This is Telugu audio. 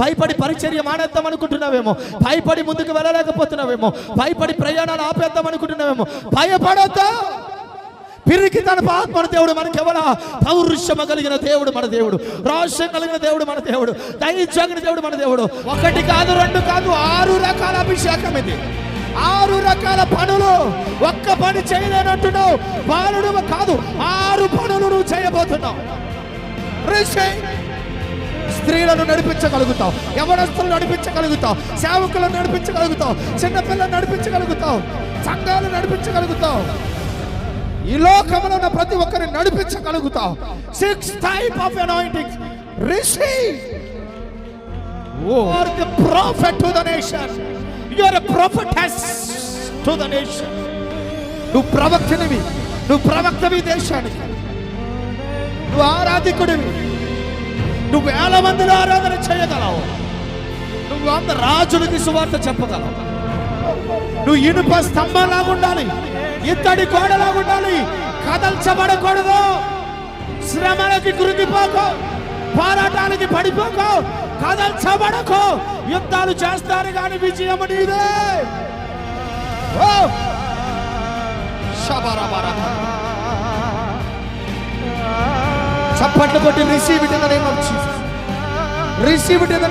భయపడి పరిచర్య మానేద్దాం అనుకుంటున్నావేమో? భయపడి ముందుకు వెళ్ళలేకపోతున్నావేమో? భయపడి ప్రయాణాలు ఆపేద్దాం అనుకుంటున్నావేమో? భయపడొద్దు! పిరికి తన ఆత్మన దేవుడు మనకి ఎవరా పౌరుషమ కలిగిన దేవుడు మన దేవుడు. రహస్యం కలిగిన దేవుడు మన దేవుడు. దైత్యాగిన దేవుడు మన దేవుడు. ఒకటి కాదు రెండు కాదు ఆరు రకాల అభిషేకం ఇది. ఆరు రకాల పనులు. ఒక్క పని చేయలేనట్టున్నావు బాలుడు కాదు ఆరు పనులు నువ్వు చేయబోతున్నావు. Receive. నడిపించగలుగుతావు. యవనస్తులను నడిపించగలుగుతావు. సేవకులను నడిపించగలుగుతావు. చిన్నపిల్లలు నడిపించగలుగుతావు. సంఘాలు నడిపించగలుగుతావు. ఈ లోకంలో ఉన్న ప్రతి ఒక్కరిని నడిపించగలుగుతావు. Six type of anointing receive are the prophet to the nation you are a prophetess to the nation నువ్వు ప్రవక్తనివి. నువ్వు ప్రవక్తవి దేశానికి. నువ్వు ఆరాధికుడివి. నువ్వు వేల మందిని ఆరాధన చేయగలవు. నువ్వు అంత రాజులకి సువార్త చెప్పగలవు. నువ్వు ఇనుప స్తంభంలాగా ఉండాలి. ఇత్తడి గోడలాగా ఉండాలి. కదల్చబడకూడదు. శ్రమలకి కృంగిపోకు. పోరాటానికి పడిపోకు. కదల్చబడకు. యుద్ధాలు చేస్తారు కానీ విజయం నీదే. ఓ! శబరబరబ. చప్పట్లు కొట్టి receive it in the name of Jesus receive it in the